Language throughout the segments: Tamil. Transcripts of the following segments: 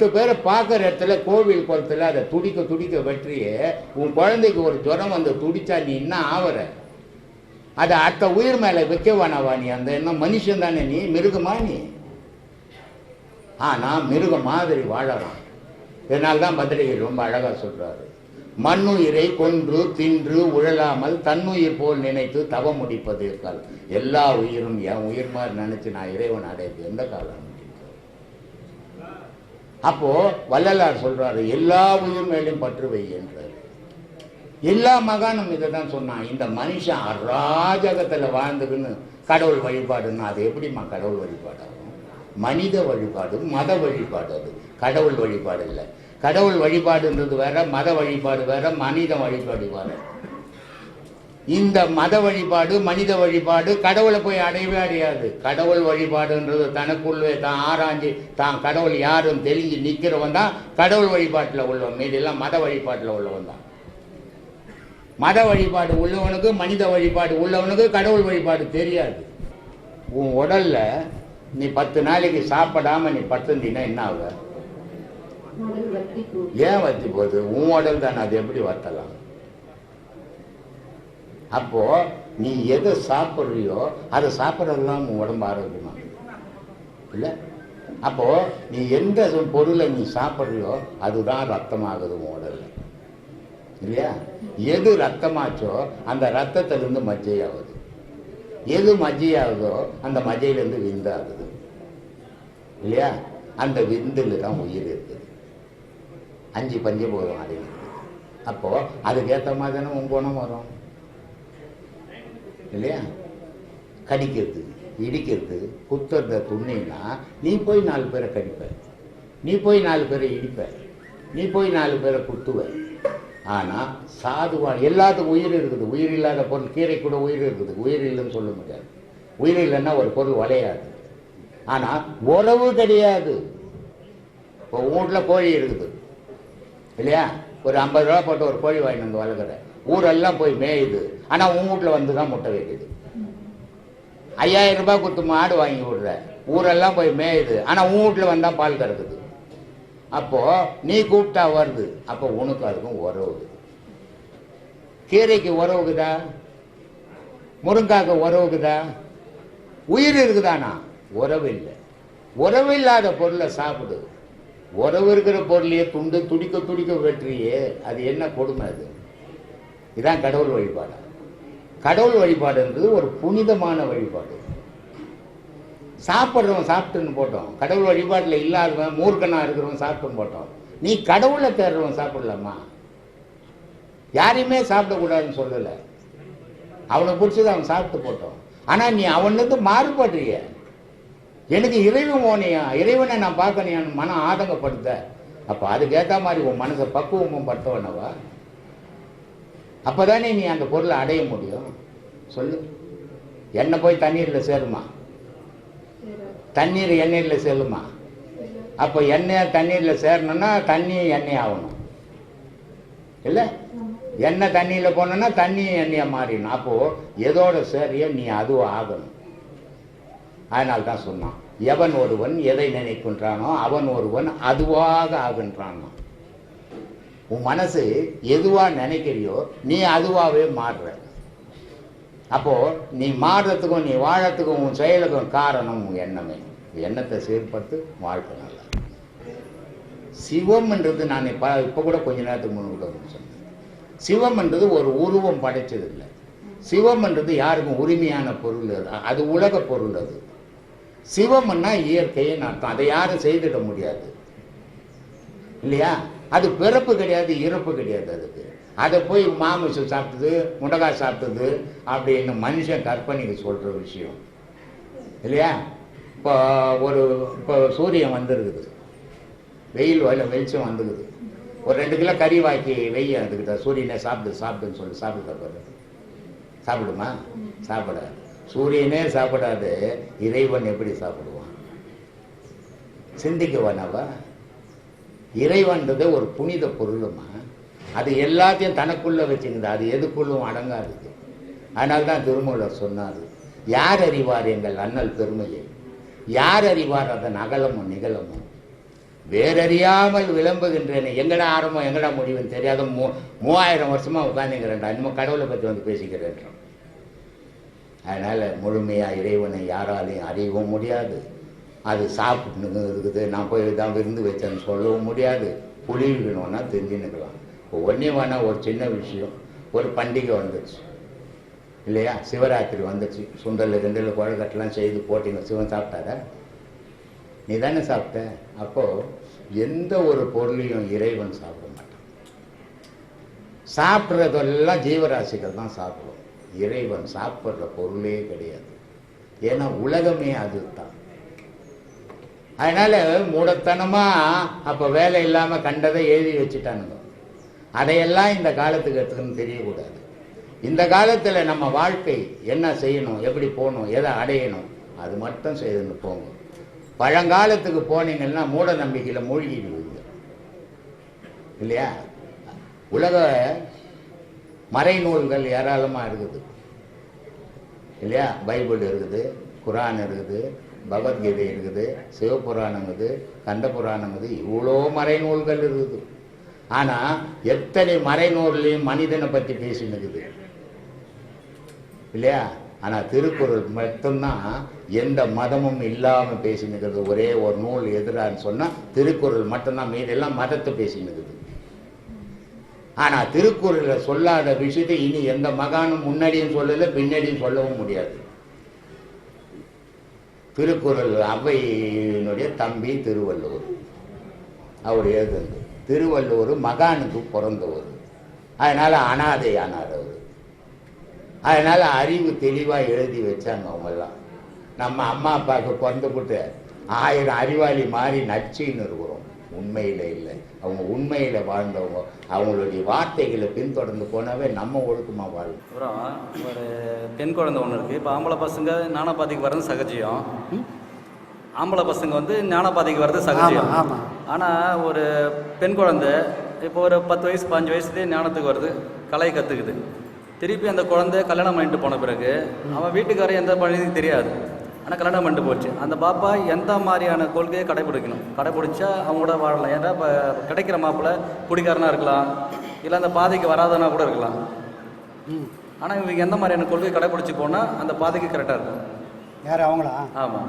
பத்து பேரை பார்க்குற இடத்துல கோவில் குளத்துல அதை துடிக்க துடிக்க வெற்றியே உன் குழந்தைக்கு ஒரு ஜுரம் வந்து துடிச்சா நீ என்ன ஆவற? அதை அடுத்த உயிர் மேலே வைக்க வேணாவா நீ? அந்த என்ன மனுஷன் தானே நீ? மிருகமா நீ? ஆனால் மிருகம் மாதிரி வாழலாம் இதனால் தான் பத்திரிகை ரொம்ப அழகாக சொல்கிறாரு மண்ணுயிரை கொன்று தின்று உழலாமல் தன்னுயிர் போல் நினைத்து தவ முடிப்பது இருக்கால் எல்லா உயிரும் என் உயிர் மாதிரி நினச்சி நான் இறைவன் அடையுது எந்த காலம்? அப்போது வள்ளலார் சொல்கிறாரு எல்லா உயிர் மேலும் பற்று வை என்றார். எல்லா மகானும் இதை தான் சொன்னான் இந்த மனுஷன் அராஜகத்தில் வாழ்ந்துக்குன்னு கடவுள் வழிபாடுன்னா அது எப்படிம்மா கடவுள் வழிபாடாகும் மனித வழிபாடு மத வழிபாடு அது. கடவுள் வழிபாடு இல்லை. கடவுள் வழிபாடுன்றது வேற மத வழிபாடு வேற மனித வழிபாடு வேற. இந்த மத வழிபாடு மனித வழிபாடு கடவுளை போய் அடையவே அடையாது. கடவுள் வழிபாடுன்றது தனக்குள்ளே தான் ஆராய்ஞ்சு தான் கடவுள் யாரும் தெரிஞ்சு நிற்கிறவன் தான் கடவுள் வழிபாட்டில் உள்ளவன். மீதெல்லாம் மத வழிபாட்டில் உள்ளவன் தான். மத வழிபாடு உள்ளவனுக்கு மனித வழிபாடு உள்ளவனுக்கு கடவுள் வழிபாடு தெரியாது. உன் உடல்ல நீ பத்து நாளைக்கு சாப்பிடாம நீ படுத்திருந்தீங்கன்னா என்ன ஆகுது ஏன் வத்தி போகுது? உன் உடல் தான் அது எப்படி வத்தலாம்? அப்போ நீ எதை சாப்பிட்றியோ அதை சாப்பிட்றதுலாம் உன் உடம்பு ஆரோக்கியமா? இல்லை? அப்போ நீ எந்த பொருளை நீ சாப்பிட்றியோ அதுதான் ரத்தமாகுது உன் உடல்ல. இல்லையா? எது ரத்தமாச்சோ அந்த ரத்தத்திலிருந்து மஜ்ஜையாகுது. எது மஜ்ஜையாகுதோ அந்த மஜ்ஜையிலேருந்து விந்தாகுது. இல்லையா? அந்த விந்தில் தான் உயிர் இருக்குது. அஞ்சு பஞ்சபூதம் அது அப்போ அதுக்கேற்ற மாதிரி தானே உன் குணம் வரும். இல்லையா? கடிக்கிறது இடிக்கிறது குத்துறத துண்ணின்னா நீ போய் நாலு பேரை கடிப்ப. நீ போய் நாலு பேரை இடிப்ப. நீ போய் நாலு பேரை குத்துவ. ஆனால் சாதுவான் எல்லாத்துக்கும் உயிர் இருக்குது. உயிர் இல்லாத பொருள் கீரை கூட உயிர் இருக்குது. உயிர் இல்லைன்னு சொல்ல முடியாது. உயிர் இல்லைன்னா ஒரு பொருள் வளையாது. ஆனால் உறவு கிடையாது. இப்போ வீட்டில் கோழி இருக்குது. இல்லையா? ஒரு ஐம்பது ரூபா போட்டு ஒரு கோழி வாங்கிட்டு வந்து வளர்க்குற ஊரெல்லாம் போய் மேயுது. ஆனால் உன் வீட்டில் வந்து தான் முட்டை வைக்குது. ஐயாயிரம் ரூபாய் கொடுத்து மாடு வாங்கி விடுற. ஊரெல்லாம் போய் மேயுது. ஆனால் உன் வீட்டில் வந்தால் பால் கறக்குது. அப்போ நீ கூப்பிட்டா வருது. அப்போ உனக்கு அதுக்கும் உறவுது. கீரைக்கு உறவுக்குதா முருங்காக்கு உறவுக்குதா உயிர் இருக்குதானா? உறவு இல்லை. உறவு இல்லாத பொருளை சாப்பிடு. உறவு இருக்கிற பொருளையே துண்டு துடிக்க துடிக்க வெற்றியே அது என்ன கொடுமை அது? இதான் கடவுள் வழிபாடு. கடவுள் வழிபாடுன்றது ஒரு புனிதமான வழிபாடு. சாப்பிட்றவன் சாப்பிட்டுன்னு போட்டோம். கடவுள் வழிபாட்டில் இல்லாதவன் மூர்க்கனாக இருக்கிறவன் சாப்பிட்டுன்னு போட்டோம். நீ கடவுளை தேடுறவன் சாப்பிடலாமா? யாரையுமே சாப்பிடக்கூடாதுன்னு சொல்லலை. அவனை பிடிச்சது அவன் சாப்பிட்டு போட்டோம். ஆனால் நீ அவனுக்கு மாறுபடுறிய. எனக்கு இறைவன் ஓனையா? இறைவனை நான் பார்க்கணும் மனம் ஆதங்கப்படுத்த. அப்போ அதுக்கேற்ற மாதிரி உன் மனசை பக்குவமும் படுத்தவனவா? அப்போதானே நீ அந்த பொருளை அடைய முடியும்? சொல்லு. எண்ணெய் போய் தண்ணீரில் சேருமா? தண்ணீர் எண்ணெயில் சேருமா? அப்போ எண்ணெய் தண்ணீரில் சேரணும்னா தண்ணி எண்ணெய் ஆகணும். இல்லை? எண்ணெய் தண்ணியில் போனோன்னா தண்ணி எண்ணெயாக மாறிடணும். அப்போது எதோட சேரிய நீ அதுவும் ஆகணும். அதனால தான் சொன்னான். எவன் ஒருவன் எதை நினைக்கின்றானோ அவன் ஒருவன் அதுவாக ஆகின்றானோ உன் மனசு எதுவா நினைக்கிறியோ நீ அதுவாகவே மாறுற. அப்போ நீ மாறுறதுக்கும் நீ வாழறதுக்கும் உன் செயலுக்கும் காரணம் உன் எண்ணமே. எண்ணத்தை செயற்படுத்து வாழ்க்கை நல்லா சிவம்ன்றது நான் இப்போ இப்போ கூட கொஞ்ச நேரத்துக்கு முன்னாடி சொன்னேன். சிவம்ன்றது ஒரு உருவம் படைச்சது இல்லை சிவம்ன்றது யாருக்கும் உரிமையான பொருள் அது. அது உலக பொருள் அது. சிவம்னா இயற்கையின் அர்த்தம் அதை யாரும் செய்திட முடியாது. இல்லையா? அது பிறப்பு கிடையாது இறப்பு கிடையாது அதுக்கு. அதை போய் மாமிசம் சாப்பிட்டது முடக்காய் சாப்பிட்டது அப்படின்னு மனுஷன் கற்பனைக்கு சொல்கிற விஷயம். இல்லையா? இப்போ ஒரு இப்போ சூரியன் வந்துருக்குது. வெயில் வயல வெளிச்சம் வந்துருக்குது. ஒரு ரெண்டு கிலோ கறி வாக்கி வெய்ய அதுக்கிட்ட சூரியனை சாப்பிடு சாப்பிடுன்னு சொல்லி சாப்பிட்டு பாரு. சாப்பிடுமா? சாப்பிடாது. சூரியனே சாப்பிடாது இறைவன் எப்படி சாப்பிடுவான்? சிந்திக்குவானவா இறைவன்றது ஒரு புனித பொருளுமா? அது எல்லாத்தையும் தனக்குள்ளே வச்சுக்குது. அது எதுக்குள்ளும் அடங்காது. அதனால தான் திருமூலர் சொன்னார் யார் அறிவார் எங்கள் அண்ணல் பெருமையை? யார் அறிவார் அதன் அகலமும் நிகழமும்? வேறறியாமல் விளம்புகின்றேனே. எங்கடா ஆரம்பம் எங்கடா முடிவுன்னு தெரியாத மூ மூவாயிரம் வருஷமாக உட்காந்துங்கிறேன்டா இன்னும் கடவுளை பற்றி வந்து பேசிக்கிறேன் அதனால் முழுமையாக இறைவனை யாராலையும் அறியவும் முடியாது. அது சாப்பிட்டு இருக்குது. நான் போய் தான் விருந்து வச்சேன்னு சொல்லவும் முடியாது. புளி தெரிஞ்சுன்னுக்கலாம். இப்போ ஒன்றே வேணால் ஒரு சின்ன விஷயம். ஒரு பண்டிகை வந்துச்சு. இல்லையா? சிவராத்திரி வந்துச்சு. சுண்டலில் கிண்டல் குழக்கட்டெலாம் செய்து போட்டீங்க. சிவன் சாப்பிட்டாரா? நீ தானே சாப்பிட்ட? அப்போது எந்த ஒரு பொருளையும் இறைவன் சாப்பிட மாட்டான். சாப்பிட்றதெல்லாம் ஜீவராசிகள் தான் சாப்பிடும். இறைவன் சாப்பிட்ற பொருளே கிடையாது. ஏன்னா உலகமே அதுதான். அதனால மூடத்தனமா அப்ப வேலை இல்லாம கண்டதை எழுதி வச்சுட்டானுங்க. அதையெல்லாம் இந்த காலத்துக்கு எடுத்துக்கணும் தெரியக்கூடாது. இந்த காலத்துல நம்ம வாழ்க்கை என்ன செய்யணும் எப்படி போகணும் எதை அடையணும் அது மட்டும் செய்துன்னு போங்க பழங்காலத்துக்கு போனீங்கன்னா மூட நம்பிக்கையில் மூழ்கிடுவீங்க. இல்லையா? உலக மறைநூல்கள் ஏராளமாக இருக்குது. இல்லையா? பைபிள் இருக்குது குரான் இருக்குது பகவத்கீதை இருக்குது சிவபுராணம் இருக்குது கந்த இருக்குது இவ்வளோ மறைநூல்கள் இருக்குது. ஆனால் எத்தனை மறைநூல்லையும் மனிதனை பற்றி பேசினுக்குது இல்லையா? ஆனால் திருக்குறள் மட்டும்தான் எந்த மதமும் இல்லாமல் பேசினுக்கிறது ஒரே ஒரு நூல் எதிரான்னு சொன்னால் திருக்குறள் மட்டும்தான் மீதெல்லாம் மதத்தை பேசினுக்குது ஆனால் திருக்குறளில் சொல்லாத விஷயத்தை இனி எந்த மகானும் முன்னாடியும் சொல்லலை பின்னாடியும் சொல்லவும் முடியாது. திருக்குறள் அவையினுடைய தம்பி திருவள்ளுவர். அவர் எழுதுனது. திருவள்ளுவர் மகானுக்கு பிறந்தவர். அதனால் அனாதை ஆனார் அவர். அதனால் அறிவு தெளிவாக எழுதி வச்சாங்க அவங்கெல்லாம். நம்ம அம்மா அப்பாவுக்கு பிறந்துவிட்டு ஆயிரம் அறிவாளி மாறி நச்சுன்னு இருக்கிறோம். உண்மையில் இல்லை. அவங்க உண்மையில் வாழ்ந்தவங்க. அவங்களுடைய வார்த்தைகளை பின்தொடர்ந்து போனாவே நம்ம ஒழுக்கமாக வாழும் அப்புறம் ஒரு பெண் குழந்தை ஒன்று இருக்குது இப்போ ஆம்பளை பசங்க ஞானபாதைக்கு வர்றது சகஜம் ஆம்பளை பசங்க வந்து ஞானபாதைக்கு வர்றது சகஜம் ஆமா. ஆனால் ஒரு பெண் குழந்தை இப்போ ஒரு பத்து வயசு பாஞ்சு வயசுலேயே ஞானத்துக்கு வருது கலை கற்றுக்குது திருப்பி அந்த குழந்தை கல்யாணம் பண்ணிட்டு போன பிறகு அவன் வீட்டுக்காரர் எந்த பழனியும் தெரியாது. ஆனால் கல்யாணம் பண்ணிட்டு போச்சு. அந்த பாப்பா எந்த மாதிரியான கொள்கையை கடைபிடிக்கணும்? கடைபிடிச்சா அவங்களோட வாழலாம். ஏன்னா இப்போ கிடைக்கிற மாப்பிள்ளை குடிக்காரனா இருக்கலாம். இல்லை அந்த பாதைக்கு வராதனா கூட இருக்கலாம். ஆனால் இவங்க எந்த மாதிரியான கொள்கை கடைபிடிச்சி போனால் அந்த பாதைக்கு கரெக்டாக இருக்கும்? யார் அவங்களா? ஆமாம்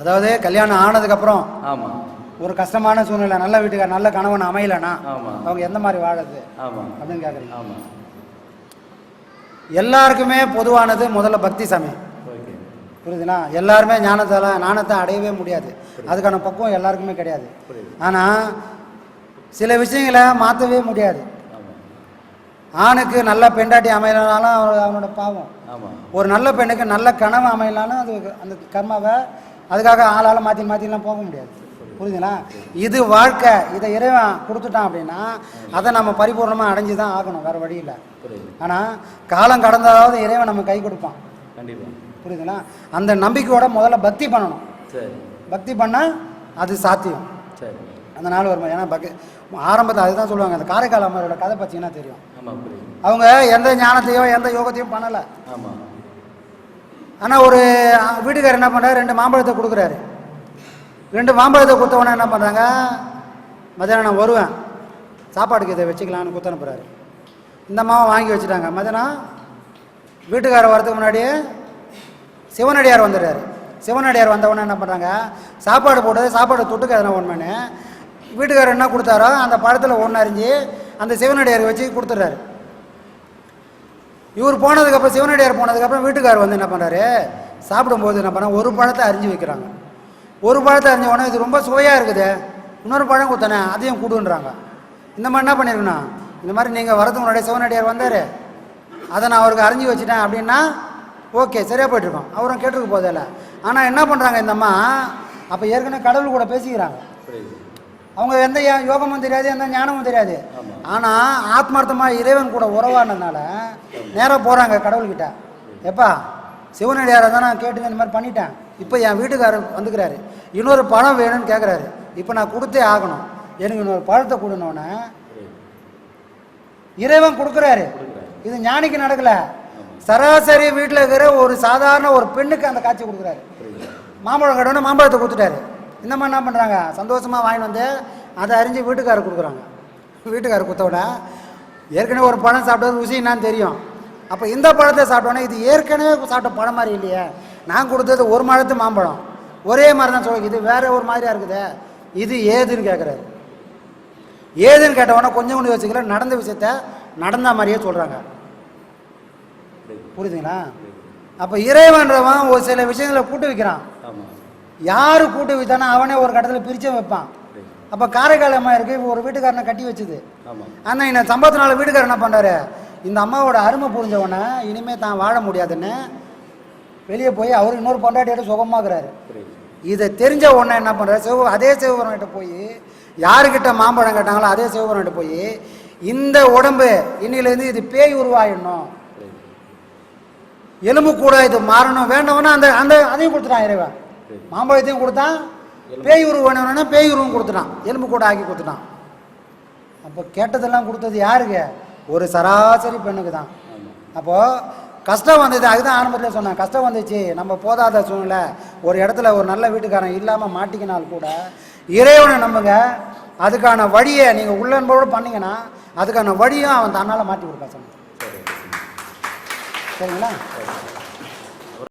அதாவது கல்யாணம் ஆனதுக்கப்புறம் ஆமாம் ஒரு கஷ்டமான சூழ்நிலை நல்ல வீட்டுக்கார நல்ல கணவன் அமையலனா ஆமாம் அவங்க எந்த மாதிரி வாழுது ஆமாம் அப்படின்னு கேட்குறீங்க ஆமாம் எல்லாருக்குமே பொதுவானது முதல்ல பக்தி சமயம் புரியுதுங்களா எல்லாருமே ஞானத்தால் ஞானத்தை அடையவே முடியாது. அதுக்கான பக்குவம் எல்லாருக்குமே கிடையாது. ஆனால் சில விஷயங்களை மாற்றவே முடியாது. ஆணுக்கு நல்ல பெண்டாட்டி அமையலனாலும் அவனோட- அவனோட பாவம். ஒரு நல்ல பெண்ணுக்கு நல்ல கனவு அமையலாலும் அது அந்த கர்மாவை அதுக்காக ஆளால் மாற்றி மாற்றிலாம் போக முடியாது. புரியுதுங்களா? இது வாழ்க்கை. இதை இறைவன் கொடுத்துட்டான் அப்படின்னா அதை நம்ம பரிபூர்ணமாக அடைஞ்சு தான் ஆகணும். வேறு வழி இல்லை. ஆனால் காலம் கடந்ததாவது இறைவன் நம்ம கை கொடுப்பான். கண்டிப்பாக புரியுதுங்களா? அந்த நம்பிக்கையோட முதல்ல பக்தி பண்ணணும். சரி. பக்தி பண்ணால் அது சாத்தியம். சரி. அந்த நாள் வரும் ஏன்னா பக்தி ஆரம்பத்தில் அதுதான் சொல்லுவாங்க அந்த காரைக்கால் அம்மாவோட கதை பார்த்தீங்கன்னா தெரியும். அவங்க எந்த ஞானத்தையோ எந்த யோகத்தையும் பண்ணலை. ஆனால் ஒரு வீட்டுக்காரர் என்ன பண்ணுறாரு ரெண்டு மாம்பழத்தை கொடுக்குறாரு. ரெண்டு மாம்பழத்தை கொடுத்த உடனே என்ன பண்ணுறாங்க மதியானம் நான் வருவேன். சாப்பாடுக்கு இதை வச்சுக்கலான்னு கொடுத்து அனுப்புறாரு. இந்த மாவை வாங்கி வச்சுட்டாங்க. மதியானம் வீட்டுக்காரர் வரதுக்கு முன்னாடியே சிவனடியார் வந்துடுறாரு. சிவனடியார் வந்தவொடனே என்ன பண்ணுறாங்க சாப்பாடு போட்டது சாப்பாடு தொட்டுக்க எதனா ஒன்றுன்னு வீட்டுக்காரர் என்ன கொடுத்தாரோ அந்த பழத்தில் ஒன்று அறிஞ்சு அந்த சிவனடியார் வச்சு கொடுத்துட்றாரு. இவர் போனதுக்கப்புறம் சிவனடியார் போனதுக்கப்புறம் வீட்டுக்காரர் வந்து என்ன பண்ணுறாரு சாப்பிடும்போது என்ன பண்ண ஒரு பழத்தை அரிஞ்சு வைக்கிறாங்க. ஒரு பழத்தை அறிஞ்ச உடனே இது ரொம்ப சுவையாக இருக்குது. இன்னொரு பழம் கொடுத்தானே அதையும் கொடுன்றாங்க. இந்த மாதிரி என்ன பண்ணியிருக்கணும் இந்த மாதிரி நீங்கள் வரதுக்கு முன்னாடி சிவனடியார் வந்தார். அதை நான் அவருக்கு அரிஞ்சு வச்சுட்டேன் அப்படின்னா ஓகே சரியாக போயிட்டுருக்கோம். அவரும் கேட்டுக்க போதில்ல ஆனால் என்ன பண்ணுறாங்க இந்த அம்மா? அப்போ ஏற்கனவே கடவுள் கூட பேசிக்கிறாங்க. அவங்க எந்த யா- யோகமும் தெரியாது எந்த ஞானமும் தெரியாது. ஆனால் ஆத்மார்த்தமாக இறைவன் கூட உறவானதுனால நேராக போகிறாங்க கடவுள்கிட்ட. எப்பா சிவனடியாரை தான் நான் கேட்டு இந்த மாதிரி பண்ணிட்டேன். இப்போ என் வீட்டுக்காரர் வந்துக்கிறாரு. இன்னொரு பழம் வேணும்னு கேட்குறாரு இப்போ நான் கொடுத்தே ஆகணும். எனக்கு இன்னொரு பழத்தை கொடுனோன்னே இறைவன் கொடுக்குறாரு. இது ஞானிக்கு நடக்கல. சராசரி வீட்டில் இருக்கிற ஒரு சாதாரண ஒரு பெண்ணுக்கு அந்த காட்சி கொடுக்குறாரு. மாம்பழம் கடவுன்னு மாம்பழத்தை கொடுத்துட்டாரு. இந்த மாதிரி என்ன பண்ணுறாங்க சந்தோஷமாக வாங்கிட்டு வந்து அதை அறிஞ்சு வீட்டுக்காரர் கொடுக்குறாங்க. வீட்டுக்காரர் கொடுத்தோட ஏற்கனவே ஒரு பழம் சாப்பிட்டது ருசி என்னான்னு தெரியும். அப்போ இந்த பழத்தை சாப்பிட்டோன்னே இது ஏற்கனவே சாப்பிட்ட பழம் மாதிரி இல்லையே. நான் கொடுத்தது ஒரு மரத்து மாம்பழம். ஒரே மாதிரி தான் சொல்லுங்க இது வேற ஒரு மாதிரியாக இருக்குது? இது ஏதுன்னு கேட்குறாரு ஏதுன்னு கேட்டவொடனே கொஞ்சம் கொஞ்சம் யோசிக்கல. நடந்த விஷயத்த நடந்த மாதிரியே சொல்கிறாங்க புரியுதுங்களா? அப்போ இறைவன்றவன் ஒரு சில விஷயங்களை கூட்டு வைக்கிறான். யார் கூட்டு வைத்தானோ அவனே ஒரு கட்டத்தில் பிரிச்சே வைப்பான். அப்போ காரைக்கால் அம்மா இருக்கு இப்போ ஒரு வீட்டுக்காரனை கட்டி வச்சுது. ஆனால் இந்த சம்பவத்தினால வீட்டுக்காரர் என்ன பண்ணாரு இந்த அம்மாவோட அருமை புரிஞ்ச உடனே இனிமேல் தான் வாழ முடியாதுன்னு வெளியே போய் அவர் இன்னொரு பொண்டாட்டியோட சுகமாக்குறாரு. இதை தெரிஞ்ச உடனே என்ன பண்ணுறாரு சிவ அதே சிவபுரம்கிட்ட போய் யாருக்கிட்ட மாம்பழம் கேட்டாங்களோ அதே சிவபுரம்கிட்ட போய் இந்த உடம்பு இன்னிலேருந்து இது பேய் உருவாயிடணும். எலும்பு கூட இது மாறணும். வேண்டவனா அந்த அந்த அதையும் கொடுத்துட்டான் இறைவன். மாம்பழத்தையும் கொடுத்தான். பேய் உருவம் வேணும்னா பேய் உருவம் கொடுத்துட்டான். எலும்பு கூட ஆக்கி கொடுத்துட்டான். அப்போ கேட்டதெல்லாம் கொடுத்தது யாருக்கு? ஒரு சராசரி பெண்ணுக்கு தான் அப்போது கஷ்டம் வந்தது அதுதான் ஆரம்பத்தில் சொன்னேன். கஷ்டம் வந்துச்சு. நம்ம போதாத சூழ்நிலை. ஒரு இடத்துல ஒரு நல்ல வீட்டுக்காரன் இல்லாமல் மாட்டிக்கினால் கூட இறைவனை நம்புங்க. அதுக்கான வழியை நீங்கள் உள்ளன்போடு பண்ணீங்கன்னா அதுக்கான வழியும் அவன் தன்னால் மாட்டி கொடுப்பா சொன்னான். சரிங்களா